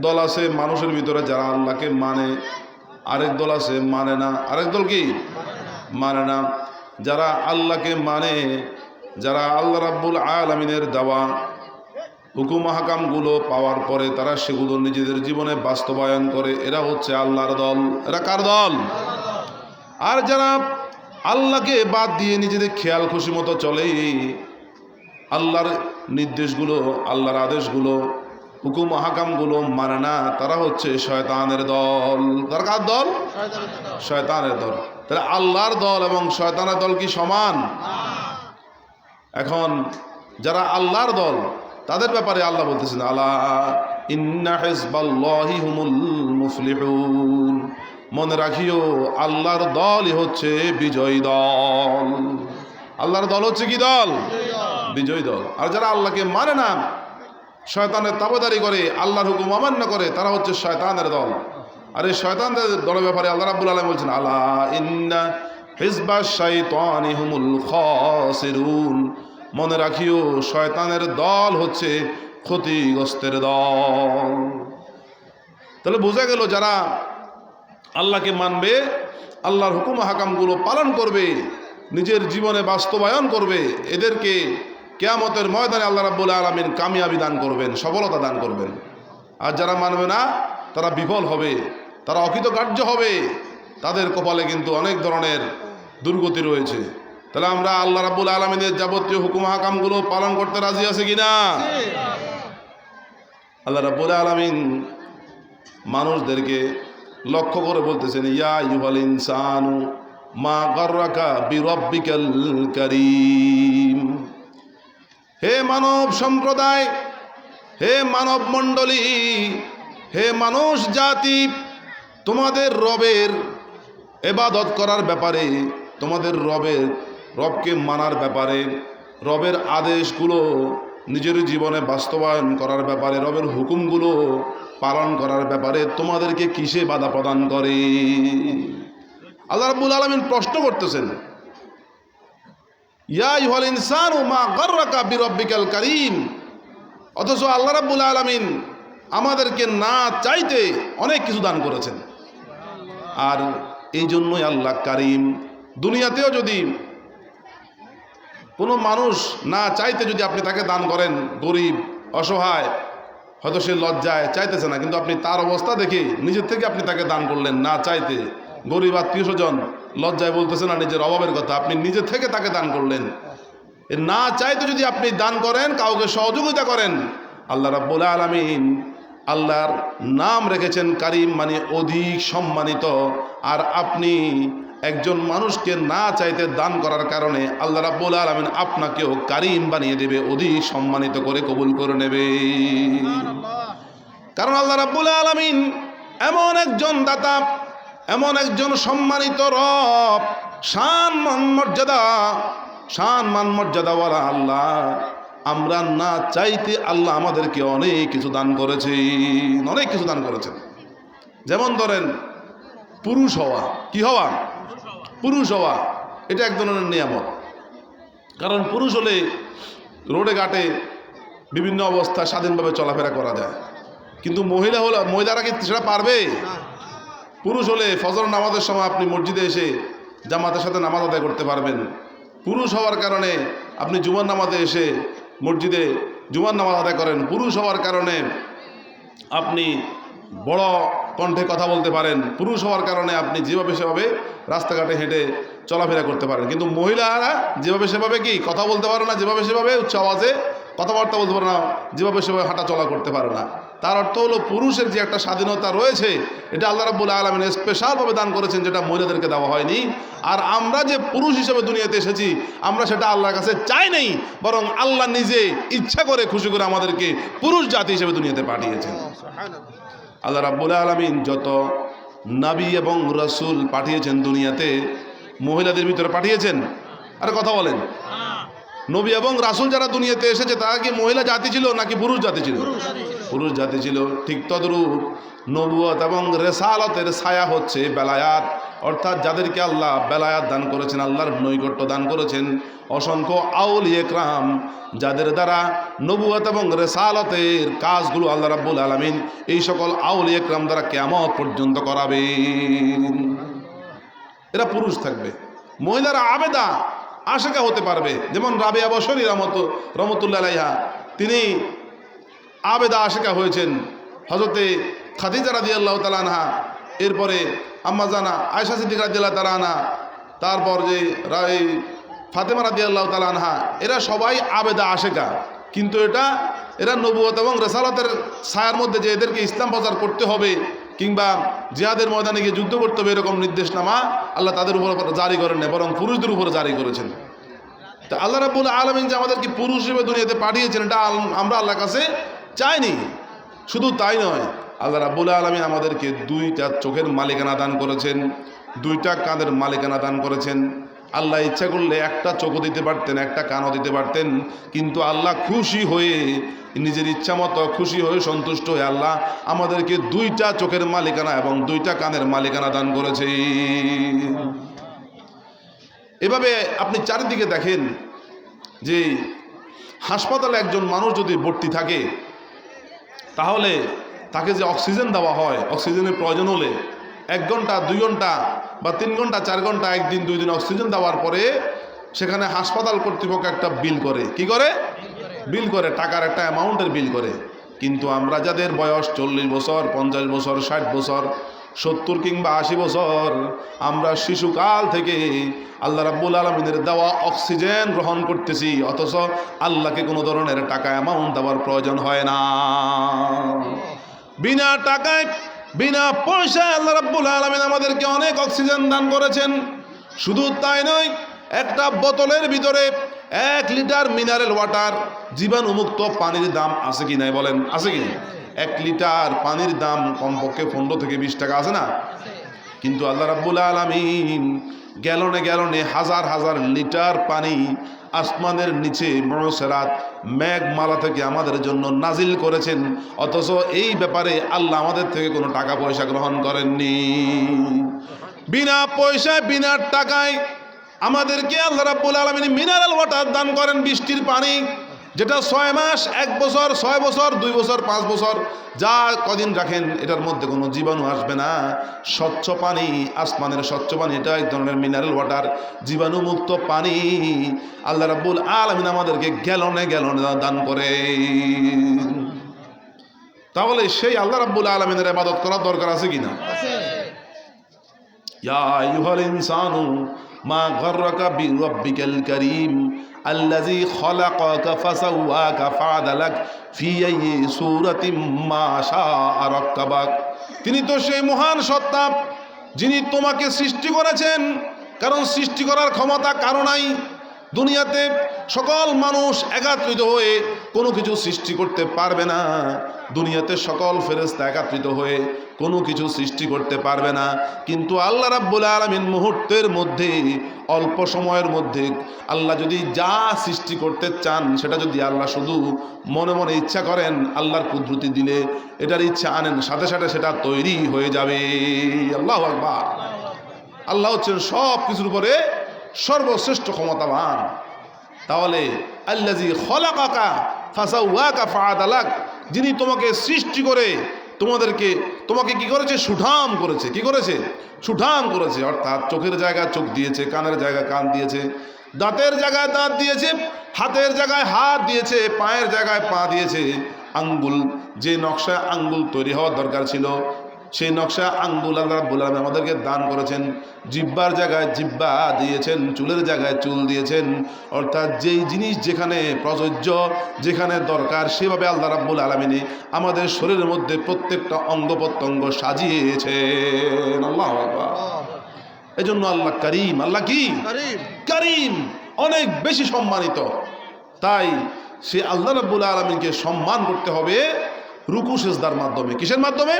দল আছে, মানুষের ভিতরে যারা আল্লাহকে মানে আরেক দল আছে মানে না। আরেক দল কি? মানে না। যারা আল্লাহকে মানে যারা আল্লাহ রাব্বুল আলমিনের দেওয়া হুকুম হাকামগুলো পাওয়ার পরে তারা সেগুলো নিজেদের জীবনে বাস্তবায়ন করে, এরা হচ্ছে আল্লাহর দল। এরা কার দল? আর যারা আল্লাহকে বাদ দিয়ে নিজেদের খেয়াল খুশি মতো চলে আল্লাহর নির্দেশগুলো, আল্লাহর আদেশগুলো হুকুম হাকামগুলো মানে না, তারা হচ্ছে শয়তানের দল। তারা কার দল? শয়তানের দল। তাহলে আল্লাহর দল এবং শয়তানের দল কি সমান? এখন যারা আল্লাহর দল, তাদের ব্যাপারে আল্লাহ বলতেছেন আল্লাহ হুমুল মনে রাখিও, আল্লাহর দলই হচ্ছে বিজয়ী দল। আল্লাহর দল হচ্ছে কি দল? বিজয়ী দল। আর যারা আল্লাহকে মানে না শয়তানের তাবেদারি করে, আল্লাহর হুকুম অমান্য করে, তারা হচ্ছে শয়তানের দল। আর এই শয়তানদের দলের ব্যাপারে আল্লাহ রাব্বুল আলামিন বলছেন, আলা ইন্না হিজবা শাইতানি হুমুল খাসিরুন। মনে রাখিও, শয়তানের দল হচ্ছে ক্ষতিগ্রস্তের দল। তাহলে বোঝা গেল যারা আল্লাহকে মানবে, আল্লাহর হুকুম হাকামগুলো পালন করবে, নিজের জীবনে বাস্তবায়ন করবে, এদেরকে কেয়ামতের ময়দানে আল্লাহ রাব্বুল আলমিন কামিয়াবি দান করবেন, সফলতা দান করবেন। আর যারা মানবে না, তারা বিফল হবে, তারা অকৃতকার্য হবে। তাদের কপালে কিন্তু অনেক ধরনের দুর্গতি রয়েছে। তাহলে আমরা আল্লাহ রাব্বুল আলমিনের যাবতীয় হুকুম হাকামগুলো পালন করতে রাজি আছে কিনা? আল্লাহ রাব্বুল আলমিন মানুষদেরকে লক্ষ্য করে বলতেছেন, ইয়া ইউহাল ইনসানু মা গর্রাকা বিরব্বিকাল করিম। হে মানব সম্প্রদায়, হে মানব মণ্ডলী, হে মানুষ জাতি, তোমাদের রবের এবাদত করার ব্যাপারে, তোমাদের রবের, রবকে মানার ব্যাপারে, রবের আদেশগুলো নিজের জীবনে বাস্তবায়ন করার ব্যাপারে, রবের হুকুমগুলো পালন করার ব্যাপারে তোমাদেরকে কিসে বাধা প্রদান করে? আল্লাহ রাব্বুল আলমিন প্রশ্ন করতেছেন ইয়া ইহল ইনসান ও মা করিম। অথচ আল্লাহ রাব্বুল আলমিন আমাদেরকে না চাইতে অনেক কিছু দান করেছেন। আর এই জন্যই আল্লাহ কারিম দুনিয়াতেও যদি কোনো মানুষ না চাইতে যদি আপনি তাকে দান করেন, গরিব, অসহায়, হয়তো সে লজ্জায় চাইতেছে না, কিন্তু আপনি তার অবস্থা দেখে নিজের থেকে আপনি তাকে দান করলেন না চাইতে। গরিব আত্মীয় স্বজন লজ্জায় বলতেছে না নিজের অভাবের কথা। আপনি নিজে থেকে তাকে দান করলেন। না চাইতে যদি আপনি দান করেন কাউকে সহযোগিতা করেন আল্লাহ রাব্বুল আলমিন আল্লাহর নাম রেখেছেন কারিম মানে অধিক সম্মানিত। আর আপনি একজন মানুষকে না চাইতে দান করার কারণে আল্লাহ রাব্বুল আলমিন আপনাকেও কারিম বানিয়ে দেবে অধিক সম্মানিত করে কবুল করে নেবে। কারণ আল্লাহ রাব্বুল আলমিন এমন একজন দাতা এমন একজন সম্মানিত রব, শান মান মর্যাদা, শান মান মর্যাদাওয়ালা আল্লাহ। আমরা না চাইতে আল্লাহ আমাদেরকে অনেক কিছু দান করেছেন, অনেক কিছু দান করেছেন। যেমন ধরেন, পুরুষ হওয়া, কি হওয়া? পুরুষ হওয়া, এটা এক ধরনের নিয়ামত। কারণ পুরুষ হলে রোডে ঘাটে বিভিন্ন অবস্থা স্বাধীনভাবে চলাফেরা করা যায়। কিন্তু মহিলা হলে, মহিলারা কি সেটা পারবে? পুরুষ হলে ফজর নামাজের সময় আপনি মসজিদে এসে জামাতের সাথে নামাজ আদায় করতে পারবেন। পুরুষ হওয়ার কারণে আপনি জুমার নামাজে এসে মসজিদে জুমার নামাজ আদায় করেন। পুরুষ হওয়ার কারণে আপনি বড় কণ্ঠে কথা বলতে পারেন। পুরুষ হওয়ার কারণে আপনি যেভাবে সেভাবে রাস্তাঘাটে হেঁটে চলাফেরা করতে পারেন। কিন্তু মহিলারা যেভাবে সেভাবে কি কথা বলতে পারে না, যেভাবে সেভাবে উচ্চ আওয়াজে কথাবার্তা বলতে পারে না, যেভাবে সেভাবে হাঁটা চলা করতে পারে না। তার অর্থ হলো পুরুষের যে একটা স্বাধীনতা রয়েছে, এটা আল্লাহ রাব্বুল আলমিন স্পেশালভাবে দান করেছেন, যেটা মহিলাদেরকে দেওয়া হয়নি। আর আমরা যে পুরুষ হিসেবে দুনিয়াতে এসেছি, আমরা সেটা আল্লাহর কাছে চাই নেই, বরং আল্লাহ নিজে ইচ্ছা করে খুশি করে আমাদেরকে পুরুষ জাতি হিসেবে দুনিয়াতে পাঠিয়েছেন। আল্লাহ রাব্বুল আলমিন যত নাবী এবং রসুল পাঠিয়েছেন দুনিয়াতে, মহিলাদের ভিতরে পাঠিয়েছেন। আর কথা বলেন। নবী এবং রাসূল যারা দুনিয়াতে এসেছে তারা কি মহিলা জাতি ছিল নাকি পুরুষ জাতি ছিল? পুরুষ জাতি ছিল। ঠিক তদ্রূপ নবুয়ত এবং রেসালতের ছায়া হচ্ছে বেলায়াত। অর্থাৎ যাদেরকে আল্লাহ বেলায়াত দান করেছেন আল্লাহর নৈকট্য দান করেছেন অসংখ্য আউল একরাম যাদের দ্বারা নবুয়ত এবং রেসালতের কাজগুলো আল্লাহ রাব্বুল আলমিন এই সকল আউল একরাম দ্বারা কেমন পর্যন্ত করাবেন। এরা পুরুষ থাকবে। মহিলারা আবেদা। আশেকা হতে পারবে। যেমন রাবেয়া বসরি রহমত রহমতুল্লাহ তিনি আবেদা আশেকা হয়েছেন। হজরতে খাদিজা রাজি আল্লাহ তালানহা এরপরে আম্মা জানা আয়সা সিদ্দিক রাজি আল্লাহ তালানহা তারপর যে রা- এই ফাতেমা রাজি আল্লাহ তালানহা এরা সবাই আবেদা আশেকা। কিন্তু এটা এরা নবুয়ত এবং রেসালতের ছায়ার মধ্যে যে এদেরকে ইসলাম প্রচার করতে হবে কিংবা জিহাদের ময়দানে গিয়ে যুদ্ধ করতে হবে এরকম নির্দেশনামা আল্লাহ তাদের উপর জারি করেন না বরং পুরুষদের উপর জারি করেছেন। তা আল্লাহ রাবুল আলমিন যে আমাদেরকে পুরুষ হিসেবে দুনিয়াতে পাঠিয়েছেন, এটা আমরা আল্লাহর কাছে চাইনি। শুধু তাই নয়, আল্লাহ রাবুল আলমিন আমাদেরকে দুইটা চোখের মালিকানা দান করেছেন, দুইটা কাঁধের মালিকানা দান করেছেন। আল্লাহ ইচ্ছা করলে একটা চোখও দিতে পারতেন, একটা কানও দিতে পারতেন, কিন্তু আল্লাহ খুশি হয়ে নিজের ইচ্ছা মতো খুশি হয়ে, সন্তুষ্ট হয়ে আল্লাহ আমাদেরকে দুইটা চোখের মালিকানা এবং দুইটা কানের মালিকানা দান করেছে। এভাবে আপনি চারিদিকে দেখেন যে হাসপাতালে একজন মানুষ যদি ভর্তি থাকে, তাহলে তাকে যে অক্সিজেন দেওয়া হয়, অক্সিজেনের প্রয়োজন হলে এক ঘণ্টা, দুই ঘণ্টা বা তিন ঘণ্টা, চার ঘণ্টা, একদিন, দুই দিন অক্সিজেন দেওয়ার পরে সেখানে হাসপাতাল কর্তৃপক্ষ একটা বিল করে। কি করে? বিল করে, টাকার একটা অ্যামাউন্টের বিল করে। কিন্তু আমরা যাদের বয়স চল্লিশ বছর, পঞ্চাশ বছর, ষাট বছর, সত্তর কিংবা আশি বছর, আমরা শিশুকাল থেকে আল্লাহ রাব্বুল আলমিনের দেওয়া অক্সিজেন গ্রহণ করতেছি, অথচ আল্লাহকে কোনো ধরনের টাকা অ্যামাউন্ট দেওয়ার প্রয়োজন হয় না। বিনা টাকায়, বিনা পয়সায় আল্লাহ রাব্বুল আলমিন আমাদেরকে অনেক অক্সিজেন দান করেছেন। শুধু তাই নয়, একটা বোতলের ভিতরে এক লিটার মিনারেল ওয়াটার জীবাণুমুক্ত পানির দাম আছে কি নাই বলেন? আছে কি? এক লিটার পানির দাম কমপক্ষে পনেরো থেকে বিশ টাকা আছে না? কিন্তু আল্লাহ রাব্বুল আলামিন গ্যালনে গ্যালনে হাজার হাজার লিটার পানি আসমানের নিচে মনসেরাত মেঘমালা থেকে আমাদের জন্য নাজিল করেছেন। অথচ এই ব্যাপারে আল্লাহ আমাদের থেকে কোনো টাকা পয়সা গ্রহণ করেননি। বিনা পয়সায়, বিনা টাকায় আমাদেরকে আল্লাহ রাব্বুল আলমিন মিনারেল ওয়াটার দান করেন বৃষ্টির পানি যেটা ছয় মাস এক বছর ছয় বছর দুই বছর পাঁচ বছর যা কদিন রাখেন এটার মধ্যে কোনো জীবাণু আসবে না। স্বচ্ছ পানি আসমানের স্বচ্ছ পানি এটা এক ধরনের মিনারেল ওয়াটার জীবাণুমুক্ত পানি। আল্লাহ রাব্বুল আলমিন আমাদেরকে গ্যালনে গ্যালনে দান করে তাহলে সেই আল্লাহ রাব্বুল আলমিনের আবাদত করার দরকার আছে কিনা? ইনসানু মা গর্রকা বিরব্বিকাল করিম আল্লাজি খলাকাকা ফাসাওয়াকা ফাদালাক ফি আইয়ি সূরাতিম মা শাআ রাক্কাবাক। তিনি তো সেই মহান সত্তা যিনি তোমাকে সৃষ্টি করেছেন, কারণ সৃষ্টি করার ক্ষমতা কারও নাই। দুনিয়াতে সকল মানুষ একত্রিত হয়ে কোনো কিছু সৃষ্টি করতে পারবে না। দুনিয়াতে সকল ফেরেস্তা একাত্রিত হয়ে কোনো কিছু সৃষ্টি করতে পারবে না। কিন্তু আল্লাহ রাব্বুল আলমিন মুহূর্তের মধ্যে, অল্প সময়ের মধ্যে আল্লাহ যদি যা সৃষ্টি করতে চান, সেটা যদি আল্লাহ শুধু মনে মনে ইচ্ছা করেন, আল্লাহর কুদরতি দিলে এটার ইচ্ছা আনেন, সাথে সাথে সেটা তৈরি হয়ে যাবে। আল্লাহ আকবার। আল্লাহ হচ্ছেন সব কিছুর উপরে সর্বশ্রেষ্ঠ ক্ষমতাবান। তাহলে আল্লাজি খলাকাকা ফাসাউয়াকা ফাআদালাক, যিনি তোমাকে সৃষ্টি করে তোমাদেরকে, তোমাকে কি করেছে? সুঠাম করেছে। কি করেছে? সুঠাম করেছে। অর্থাৎ চোখের জায়গায় চোখ দিয়েছে, কানের জায়গায় কান দিয়েছে, দাঁতের জায়গায় দাঁত দিয়েছে, হাতের জায়গায় হাত দিয়েছে, পায়ের জায়গায় পা দিয়েছে। আঙ্গুল, যে নকশায় আঙ্গুল তৈরি হওয়ার দরকার ছিল সেই নকশা আঙ্গুল আল্লাহ রাব্বুল আলামিন আমাদেরকে দান করেছেন। জিব্বার জায়গায় জিব্বা দিয়েছেন চুলের জায়গায় চুল দিয়েছেন। অর্থাৎ যেই জিনিস যেখানে প্রযোজ্য যেখানে দরকার সেভাবে আল্লাহ রাব্বুল আলমিনী আমাদের শরীরের মধ্যে প্রত্যেকটা অঙ্গ প্রত্যঙ্গ সাজিয়েছেন। আল্লাহ এই জন্য আল্লাহ করিম আল্লাহ কি? করিম। অনেক বেশি সম্মানিত। তাই সে আল্লাহ রাব্বুল আলমিনকে সম্মান করতে হবে রুকু সেজদার মাধ্যমে। কিসের মাধ্যমে?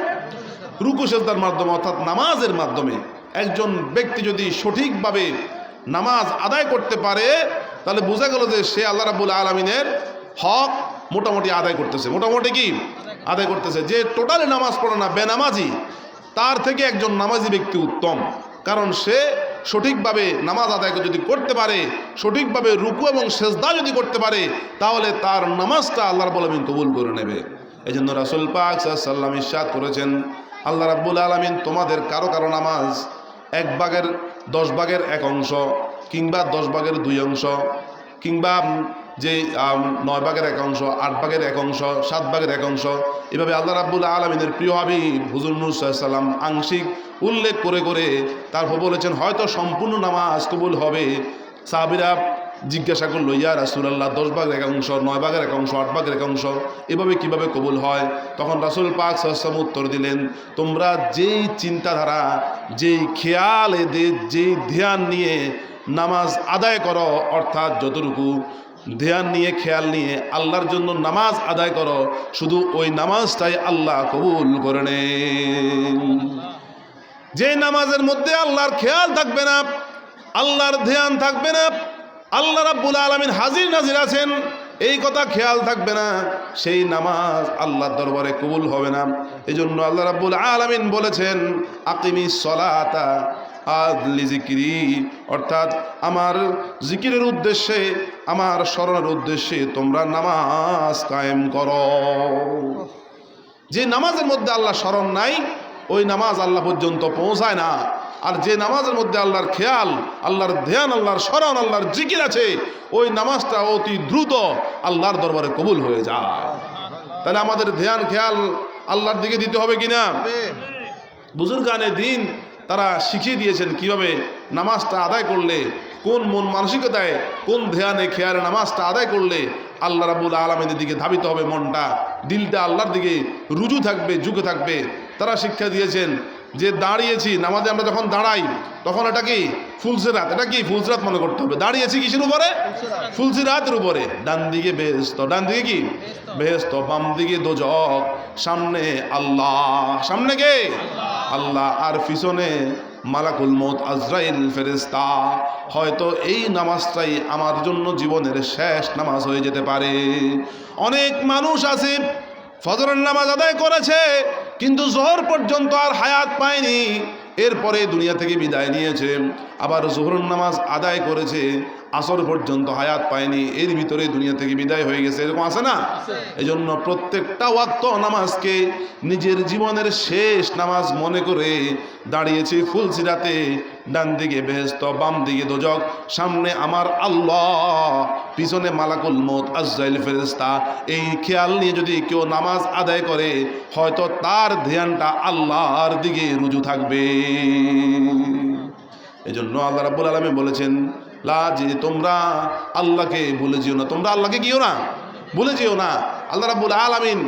রুকু সেজদার মাধ্যমে, অর্থাৎ নামাজের মাধ্যমে একজন ব্যক্তি যদি সঠিকভাবে নামাজ আদায় করতে পারে, তাহলে বোঝা গেল যে সে আল্লাহ রাবুল আলমিনের হক মোটামুটি আদায় করতেছে। মোটামুটি কি? আদায় করতেছে। যে টোটালি নামাজ পড়ে না, বেনামাজি, তার থেকে একজন নামাজি ব্যক্তি উত্তম। কারণ সে সঠিকভাবে নামাজ আদায় যদি করতে পারে, সঠিকভাবে রুকু এবং সেজদা যদি করতে পারে, তাহলে তার নামাজটা আল্লাহর বলমিন কবুল করে নেবে। এই জন্য রাসুল পাক সাল্লাম ইস্বাদ করেছেন আল্লাহ রাব্বুল আলমিন তোমাদের কারও কারও নামাজ এক ভাগের দশ ভাগের এক অংশ কিংবা দশ ভাগের দুই অংশ কিংবা যে নয় ভাগের এক অংশ, আট ভাগের এক অংশ, সাত ভাগের এক অংশ, এভাবে আল্লাহ রাব্বুল আলমিনের প্রিয় হাবিব হুজুর নুর সাল্লাম আংশিক উল্লেখ করে করে তারপর বলেছেন, হয়তো সম্পূর্ণ নামাজ কবুল হবে। সাহাবিরা জিজ্ঞাসা করল, ইয়া রাসুলাল্লাহ, দশ ভাগের এক অংশ, নয় ভাগের এক অংশ, আট ভাগের এক অংশ, এভাবে কীভাবে কবুল হয়? তখন রাসুল পাক সাল্লাম উত্তর দিলেন, তোমরা যেই চিন্তাধারা, যেই খেয়াল এদের, যেই ধ্যান নিয়ে নামাজ আদায় করো, অর্থাৎ যতটুকু ধ্যান নিয়ে, খেয়াল নিয়ে আল্লাহর জন্য নামাজ আদায় করো, শুধু ওই নামাজটাই আল্লাহ কবুল করে নেন। যে নামাজের মধ্যে আল্লাহর খেয়াল থাকবে না, আল্লাহর ধ্যান থাকবে না আল্লাহ রাব্বুল আলমিন হাজির নাজির আছেন। এই কথা খেয়াল থাকবে না, সেই নামাজ আল্লাহর দরবারে কবুল হবে না। এই জন্য আল্লাহ রাব্বুল আলমিন বলেছেন, আকিমি সলাতা আদলি জিকিরি অর্থাৎ আমার জিকিরের উদ্দেশ্যে, আমার স্মরণের উদ্দেশ্যে তোমরা নামাজ কায়েম করো। যে নামাজের মধ্যে আল্লাহ স্মরণ নাই, ওই নামাজ আল্লাহ পর্যন্ত পৌঁছায় না। আর যে নামাজের মধ্যে আল্লাহর খেয়াল, আল্লাহর ধ্যান, আল্লাহর স্মরণ, আল্লাহর জিকির আছে, ওই নামাজটা অতি দ্রুত আল্লাহর দরবারে কবুল হয়ে যায়। তাহলে আমাদের ধ্যান, খেয়াল আল্লাহর দিকে দিতে হবে কিনা? বুজুর্গানে দিন তারা শিখিয়ে দিয়েছেন কীভাবে নামাজটা আদায় করলে, কোন মন মানসিকতায়, কোন ধ্যানে, খেয়ালে নামাজটা আদায় করলে আল্লাহ রাবুল আলমের দিকে ধাবিত হবে মনটা, দিলটা আল্লাহর দিকে রুজু থাকবে যুগে থাকবে। তারা শিক্ষা দিয়েছেন যে দাঁড়িয়েছি, নামাজে আমরা যখন দাঁড়াই, তখন এটা কি? ফুলসিরাত। এটা কি? ফুলসিরাত মনে করতে হবে। দাঁড়িয়েছি কিসের উপরে? ফুলসিরাতের উপরে। ডান দিকে বেহেস্ত ডান দিকে কি? বেহেস্ত বাম দিকে দোজক। সামনে আল্লাহ। সামনে কে? আল্লাহ। আর পিছনে মালাকুল মত আজরাইল ফেরেস্তা হয়তো এই নামাজটাই আমার জন্য জীবনের শেষ নামাজ হয়ে যেতে পারে। অনেক মানুষ আছে, ফজরের নামাজ আদায় করেছে কিন্তু জোহর পর্যন্ত আর হায়াত পায়নি। এরপরে দুনিয়া থেকে বিদায় নিয়েছে। আবার জোহর নামাজ আদায় করেছে। আসর পর্যন্ত হায়াত পায়নি। এর ভিতরে দুনিয়া থেকে বিদায় হয়ে গেছে। এরকম আছে না? এই জন্য প্রত্যেকটা ওয়াক্ত নামাজকে নিজের জীবনের শেষ নামাজ মনে করে দাঁড়িয়েছি ফুলসিরাতে ডান দিকে বেহেস্ত বাম দিকে দোজক, সামনে আমার আল্লাহ, পিছনে মালাকুল মত আজরাইল ফেরেস্তা এই খেয়াল নিয়ে যদি কেউ নামাজ আদায় করে, হয়তো তার ধ্যানটা আল্লাহর দিকে রুজু থাকবে। এই জন্য আল্লাহ রাব্বুল আলমী বলেছেন, লা যে তোমরা আল্লাহকে ভুলে যেও না। তোমরা আল্লাহকে গিয়েও না, ভুলে যেও না। আল্লাহ রাব্বুল আলামিন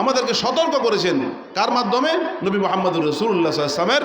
আমাদেরকে সতর্ক করেছেন। কার মাধ্যমে? নবী মোহাম্মদুর রসুল্লাহ ইসলামের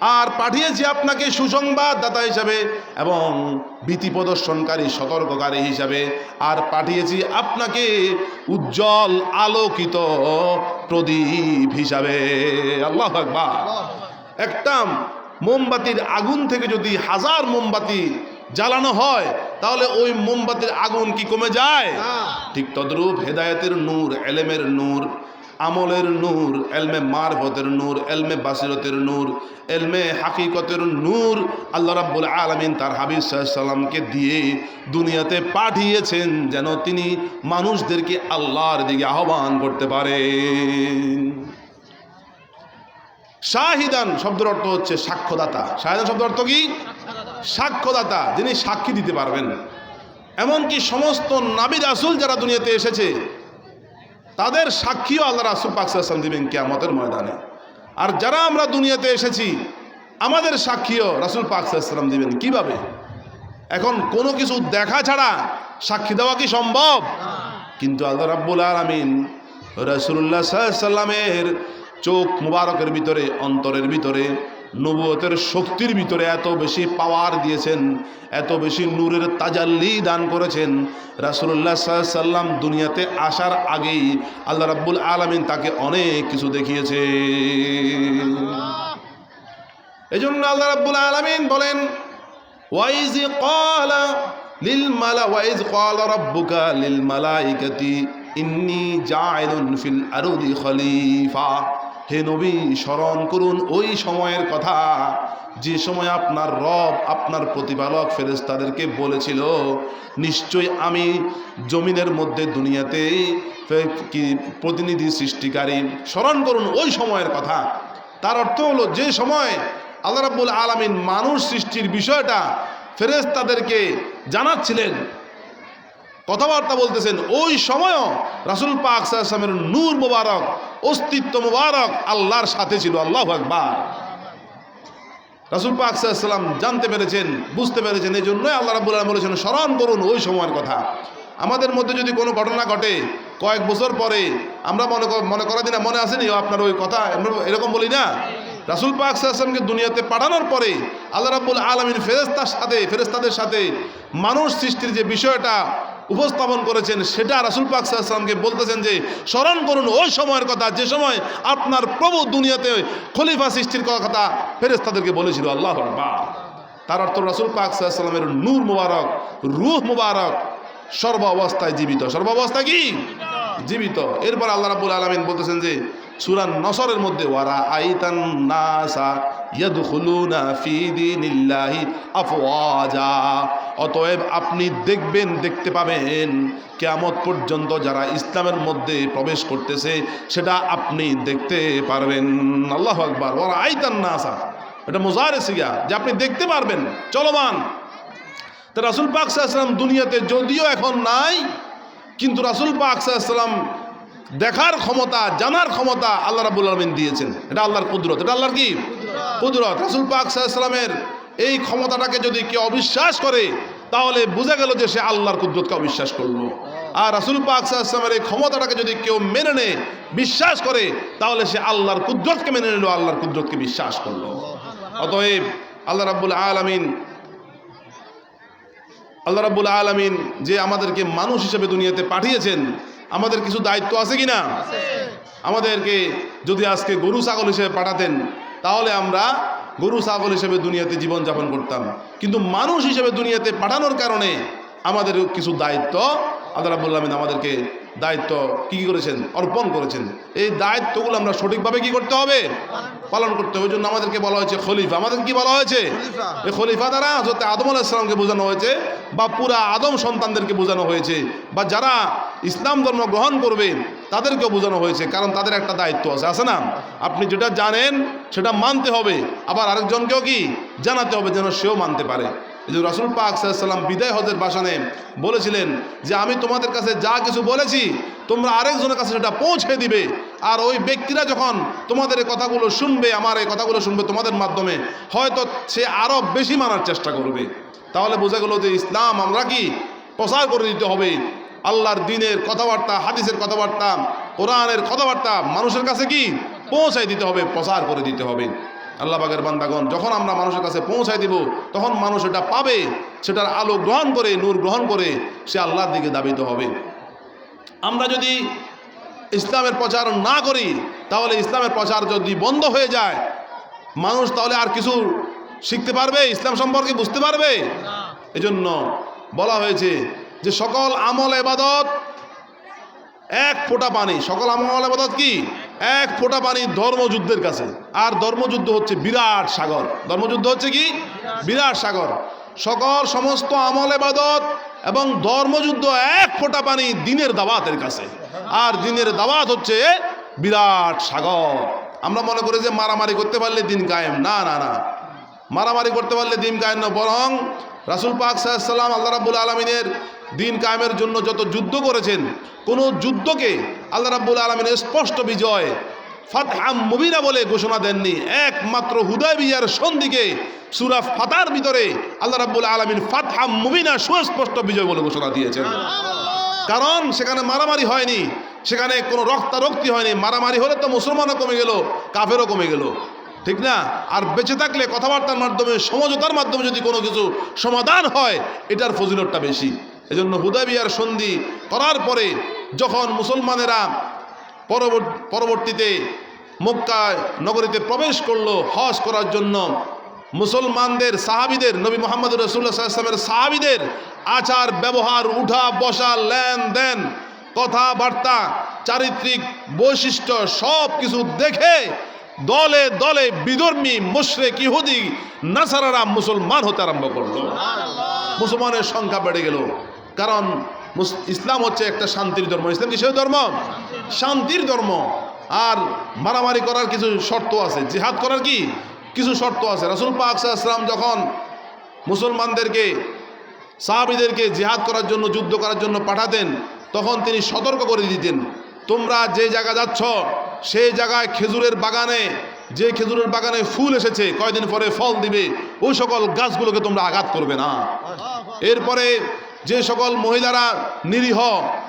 আর পাঠিয়েছি আপনাকে সুসংবাদ দাতা হিসাবে এবং ভীতি প্রদর্শনকারী সতর্ককারী হিসাবে। আর পাঠিয়েছি আপনাকে উজ্জ্বল আলোকিত প্রদীপ হিসাবে। আল্লাহ আকবার। একটা মোমবাতির আগুন থেকে যদি হাজার মোমবাতি জ্বালানো হয় তাহলে ওই মোমবাতির আগুন কি কমে যায়? ঠিক তদ্রূপ হেদায়েতের নূর এলেমের নূর আমলের নূর, এলমে মারফতের নূর, এলমে বাসিরতের নূর, এলমে হাকিকতের নূর আল্লাহ রাব্বুল আলমিন তার হাবিব সাল্লামকে দিয়ে দুনিয়াতে পাঠিয়েছেন যেন তিনি মানুষদেরকে আল্লাহর দিকে আহ্বান করতে পারেন। শাহিদান শব্দের অর্থ হচ্ছে সাক্ষ্যদাতা। শাহিদান শব্দের অর্থ কি? সাক্ষ্যদাতা, যিনি সাক্ষী দিতে পারবেন। এমনকি সমস্ত নাবিদ আসুল যারা দুনিয়াতে এসেছে তাদের সাক্ষীও আল্লাহ রাসুল পাকসাম দিবেন কেয়ামতের ময়দানে। আর যারা আমরা দুনিয়াতে এসেছি, আমাদের সাক্ষীও রাসুল পাকসাম দিবেন। কীভাবে? এখন কোনো কিছু দেখা ছাড়া সাক্ষী দেওয়া কি সম্ভব? কিন্তু আল্লাহ রাব্বুল আলমিন রসুল্লাহ সাল্লামের চোখ মুবারকের ভিতরে, অন্তরের ভিতরে নবুয়তের শক্তির ভিতরে এত বেশি পাওয়ার দিয়েছেন, এত বেশি নূরের তাজাল্লি দান করেছেন। রাসুল্লাহ সাল্লাম দুনিয়াতে আসার আগেই আল্লাহ রাব্বুল আলমিন তাকে অনেক কিছু দেখিয়েছে এই জন্য আল্লাহ রাব্বুল আলমিন বলেন ওয়াইজ ক্বালা লিল মালা ওয়াইজ ক্বালা রাব্বুকা লিল মালাইকাতি, ইন্নী জাইলুন ফিল আরদি খলিফা। হে নবী, স্মরণ করুন ওই সময়ের কথা। যে সময় আপনার রব, আপনার প্রতিপালক ফেরেশতাদেরকে বলেছিল নিশ্চয় আমি জমিনের মধ্যে দুনিয়াতে কি, প্রতিনিধি সৃষ্টিকারী। স্মরণ করুন ওই সময়ের কথা। তার অর্থ হলো, যে সময় আল্লাহ রাব্বুল আলামিন মানুষ সৃষ্টির বিষয়টা ফেরেশতাদেরকে জানাচ্ছিলেন কথাবার্তা বলতেছেন, ওই সময়ও রাসুল পাক সাল্লামের নূর মুবারক, অস্তিত্ব মুবারক আল্লাহর সাথে ছিল, আল্লাহ আকবার। রাসুল পাক সাল্লাম জানতে পেরেছেন, বুঝতে পেরেছেন এই জন্যই আল্লাহ রাবুল আলম বলেছেন, স্মরণ করুন ওই সময়ের কথা। আমাদের মধ্যে যদি কোনো ঘটনা ঘটে, কয়েক বছর পরে, আমরা মনে মনে করা দিনা মনে আসেনি আপনার ওই কথা এরকম বলি না? রাসুল পাক সাল্লামকে দুনিয়াতে পাঠানোর পরে, আল্লাহ রাবুল আলমিন ফেরেস্তার সাথে ফেরেস্তাদের সাথে মানুষ সৃষ্টির যে বিষয়টা উপস্থাপন করেছেন, সেটা রাসুল পাক বলতেছেন যে, স্মরণ করুন, ওই সময়ের কথা, যে সময় আপনার প্রভু দুনিয়াতে খলিফা সৃষ্টির কথা ফেরেস তাদেরকে বলেছিল, আল্লাহ। তার অর্থ রাসুল পাক সাল্লামের নূর মুবারক, রুহ মুবারক সর্ব অবস্থায় জীবিত। সর্ব অবস্থায় কি? জীবিত। এরপর আল্লাহ রাবুল আলমিন বলতেছেন যে সুরান নসরের মধ্যে, ওয়ারা আইতান নাসা ইয়াদখুলুনা ফি দীনিল্লাহি আফওয়াজা। অতএব আপনি দেখবেন, দেখতে পাবেন কেয়ামত পর্যন্ত যারা ইসলামের মধ্যে প্রবেশ করতেছে, সেটা আপনি দেখতে পারবেন। আল্লাহ আকবার। ওয়ারা আইতান নাসা। এটা মোজারে সিগা যে আপনি দেখতে পারবেন, চলমান। তা রাসুল পাক সাল্লাম দুনিয়াতে যদিও এখন নাই, কিন্তু রাসুল পাক সাল্লাম দেখার ক্ষমতা, জানার ক্ষমতা আল্লাহ রাবুল আলমিন দিয়েছেন। এটা আল্লাহর কুদরত। এটা আল্লাহর কি? কুদরত। রাসুল পাক সাল্লামের এই ক্ষমতাটাকে যদি কেউ অবিশ্বাস করে তাহলে বোঝা গেল যে সে আল্লাহর কুদরতকে অবিশ্বাস করল। আর রাসুল পাক সাল্লামের এই ক্ষমতাটাকে যদি কেউ মেনে নেয় বিশ্বাস করে তাহলে সে আল্লাহর কুদরতকে মেনে নিল আল্লাহর কুদরতকে বিশ্বাস করল। অতএব আল্লাহ রাব্বুল আলামিন আল্লাহ রাব্বুল আলামিন যে আমাদেরকে মানুষ হিসেবে দুনিয়াতে পাঠিয়েছেন আমাদের কিছু দায়িত্ব আছে কি না আমাদেরকে যদি আজকে গরু ছাগল হিসেবে পাঠাতেন তাহলে আমরা গরু, ছাগল হিসেবে দুনিয়াতে জীবনযাপন করতাম। কিন্তু মানুষ হিসেবে দুনিয়াতে পাঠানোর কারণে আমাদের কিছু দায়িত্ব আল্লাহ রাব্বুল আলামিন আমাদেরকে দায়িত্ব কী কি করেছেন? অর্পণ করেছেন। এই দায়িত্বগুলো আমরা সঠিকভাবে কি করতে হবে? পালন করতে হবে। ওই জন্য আমাদেরকে বলা হয়েছে খলিফা। আমাদেরকে কি বলা হয়েছে? এই খলিফা দ্বারা হজরত আদম আলাহিসামকে বোঝানো হয়েছে বা পুরা আদম সন্তানদেরকে বোঝানো হয়েছে বা যারা ইসলাম ধর্ম গ্রহণ করবে তাদেরকেও বোঝানো হয়েছে। কারণ তাদের একটা দায়িত্ব আছে। আছে না? আপনি যেটা জানেন সেটা মানতে হবে। আবার আরেকজনকেও কি জানাতে হবে যেন সেও মানতে পারে। রাসুল পাক সাল্লাম বিদায় হজের ভাষণে বলেছিলেন যে, আমি তোমাদের কাছে যা কিছু বলেছি, তোমরা আরেকজনের কাছে সেটা পৌঁছে দিবে। আর ওই ব্যক্তিরা যখন তোমাদের এই কথাগুলো শুনবে, আমার এই কথাগুলো শুনবে তোমাদের মাধ্যমে, হয়তো সে আরও বেশি মানার চেষ্টা করবে। তাহলে বোঝা গেল যে, ইসলাম আমরা কি প্রচার করে দিতে হবে। আল্লাহর দিনের কথাবার্তা, হাদিসের কথাবার্তা, কোরআনের কথাবার্তা মানুষের কাছে কি? পৌঁছাই দিতে হবে, প্রচার করে দিতে হবে। আল্লাহ বাগের বান্দাগণ, যখন আমরা মানুষের কাছে পৌঁছাই দিব, তখন মানুষ এটা পাবে, সেটার আলো গ্রহণ করে, নূর গ্রহণ করে, সে আল্লাহর দিকে দাবিত হবে। আমরা যদি ইসলামের প্রচার না করি, তাহলে ইসলামের প্রচার যদি বন্ধ হয়ে যায়, মানুষ তাহলে আর কিছু শিখতে পারবে? ইসলাম সম্পর্কে বুঝতে পারবে? এজন্য বলা হয়েছে যে, সকল আমল এবাদত এক ফোঁটা পানি। সকল আমল এবাদত কি? এক ফোঁটা পানি ধর্মযুদ্ধের কাছে। আর ধর্মযুদ্ধ হচ্ছে বিরাট সাগর। ধর্মযুদ্ধ হচ্ছে কি? বিরাট সাগর। সকল সমস্ত আমল এবাদত এবং ধর্মযুদ্ধ এক ফোঁটা পানি দিনের দাওয়াতের কাছে। আর দিনের দাওয়াত হচ্ছে বিরাট সাগর। আমরা মনে করি যে মারামারি করতে পারলে দিন কায়েম। না না না। মারামারি করতে পারলে দিন কায়েম না, বরং রাসুল পাক সাল্লাম আল্লাহ রাবুল আলমিনের দিন কায়েমের জন্য যত যুদ্ধ করেছেন কোনো যুদ্ধকে আল্লাহ রাবুল আলমিনের স্পষ্ট বিজয় ফাতহাম মুবিনা বলে ঘোষণা দেননি। একমাত্র হুদয় বিয়ার সন্ধিকে সুরা ফাতার ভিতরে আল্লাহ রাবুল আলমিন ফাতহাম মুবিনা সুস্পষ্ট বিজয় বলে ঘোষণা দিয়েছেন। কারণ সেখানে মারামারি হয়নি সেখানে কোনো রক্তারক্তি হয়নি। মারামারি হলে তো মুসলমানও কমে গেল কাফেরও কমে গেল। ঠিক না? আর বেঁচে থাকলে কথাবার্তার মাধ্যমে, সমঝোতার মাধ্যমে যদি কোনো কিছু সমাধান হয়, এটার ফজিলতটা বেশি। এজন্য হুদাবিয়ার সন্ধি করার পরে যখন মুসলমানেরা পরবর্তীতে মক্কা নগরীতে প্রবেশ করল হজ করার জন্য, মুসলমানদের সাহাবিদের, নবী মোহাম্মদ রসুল্লাহ সাল্লামের সাহাবিদের আচার, ব্যবহার, উঠা, বসা লেনদেন কথাবার্তা, চারিত্রিক বৈশিষ্ট্য সব কিছু দেখে দলে দলে বিধর্মী মুশরেক ইহুদি নাসারারা মুসলমান হতে আরম্ভ করল। মুসলমানের সংখ্যা বেড়ে গেল। কারণ ইসলাম হচ্ছে একটা শান্তির ধর্ম। ইসলাম কিসের ধর্ম? শান্তির ধর্ম। আর মারামারি করার কিছু শর্ত আছে। জিহাদ করার কি? কিছু শর্ত আছে। রাসুল পাক ইসলাম যখন মুসলমানদেরকে সাহাবিদেরকে জিহাদ করার জন্য যুদ্ধ করার জন্য পাঠাতেন তখন তিনি সতর্ক করে দিতেন। তোমরা যে জায়গা যাচ্ছ সেই জায়গায় খেজুরের বাগানে, যে খেজুরের বাগানে ফুল এসেছে, কয়দিন পরে ফল দিবে, ওই সকল গাছগুলোকে তোমরা আঘাত করবে না। এরপরে যে সকল মহিলারা নিরীহ,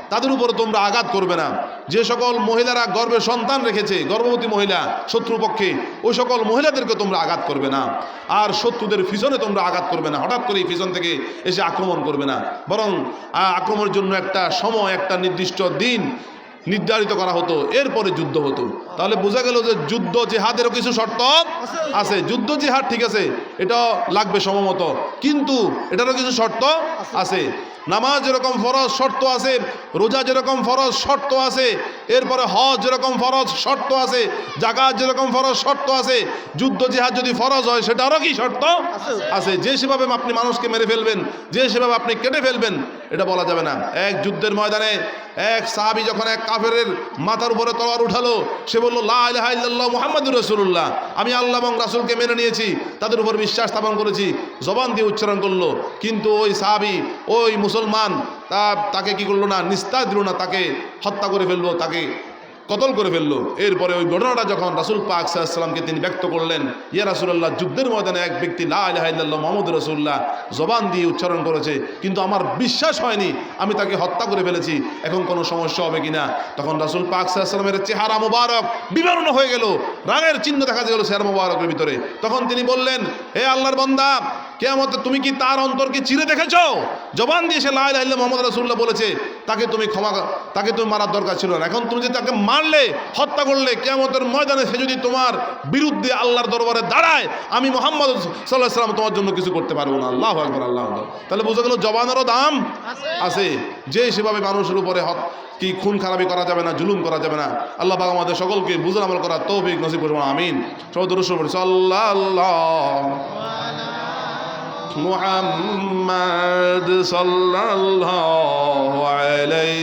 তাদের উপর তোমরা আঘাত করবে না। যে সকল মহিলারা গর্ভে সন্তান রেখেছে, গর্ভবতী মহিলা, শত্রুপক্ষে, ওই সকল মহিলাদেরকে তোমরা আঘাত করবে না। আর শত্রুদের পিছনে তোমরা আঘাত করবে না। হঠাৎ করেই পিছন থেকে এসে আক্রমণ করবে না। বরং আক্রমণের জন্য একটা সময়, একটা নির্দিষ্ট দিন নির্ধারিত করা হতো, এরপরে যুদ্ধ হতো। তাহলে বোঝা গেল যে যুদ্ধ জেহাদেরও কিছু শর্ত আছে। যুদ্ধ জেহাদ ঠিক আছে এটা লাগবে সমমত। কিন্তু এটারও কিছু শর্ত আছে। নামাজ যেরকম ফরজ শর্ত আছে, রোজা যেরকম ফরজ শর্ত আছে, এরপরে হজ যেরকম ফরজ শর্ত আছে, জাকাত যেরকম ফরজ শর্ত আছে, যুদ্ধ জেহাদ যদি ফরজ হয়, সেটারও কি শর্ত আছে? যে সেভাবে আপনি মানুষকে মেরে ফেলবেন, যে সেভাবে আপনি কেটে ফেলবেন এটা বলা যাবে না। এক যুদ্ধের ময়দানে এক সাহাবি যখন এক কাফের মাথার উপরে তলোয়ার উঠালো, সে বলল লাহ মোহাম্মদুর রসুল্লাহ আমি আল্লাহ এবং রাসুলকে মেনে নিয়েছি, তাদের উপর বিশ্বাস স্থাপন করেছি, জবান দিয়ে উচ্চারণ করল। কিন্তু ওই সাহাবি, ওই মুসলমান, তা, তাকে কি করল না, নিস্তার দিল না, তাকে হত্যা করে ফেলল, তাকে কতল করে ফেলল। এরপরে ওই ঘটনাটা যখন রাসুল পাক সাল্লামকে তিনি ব্যক্ত করলেন, ইয়া রাসুল্লাহ যুদ্ধের ময়দানে এক ব্যক্তি লাহ মোহাম্মদ রসুল্লাহ জবান দিয়ে উচ্চারণ করেছে, কিন্তু আমার বিশ্বাস হয়নি, আমি তাকে হত্যা করে ফেলেছি, এখন কোনো সমস্যা হবে কিনা? তখন রাসুল পাক সাল্লামের চেহারা মোবারক বিবরণ হয়ে গেল, রাগের চিহ্ন দেখা গেল চেহারা মোবারকের ভিতরে। তখন তিনি বললেন, হে আল্লাহর বন্দা কেমন তুমি কি তার অন্তরকে চিরে দেখেছ? জবান দিয়ে সে লাহ মোহাম্মদ রসুল্লাহ বলেছে তাকে তুমি ক্ষমা তাকে তুমি মারার দরকার ছিল না। এখন তুমি যদি তাকে মারলে, হত্যা করলে কেমতের ময়দানে সে যদি তোমার বিরুদ্ধে আল্লাহর দরবারে দাঁড়ায়, আমি মোহাম্মদ সাল্লাহ সাল্লাম তোমার জন্য কিছু করতে পারব না। আল্লাহ একবার আল্লাহ তাহলে বোঝা গেল জবানেরও দাম আছে। যে সেভাবে মানুষের উপরে কি খুন খারাপি করা যাবে না, জুলুম করা যাবে না। আল্লাহ পাক আমাদের সকলকে বুঝুন আমল করা তৌফিক, নসিব করব আমিন। সৌদর সাল্লাহ محمد صلى الله عليه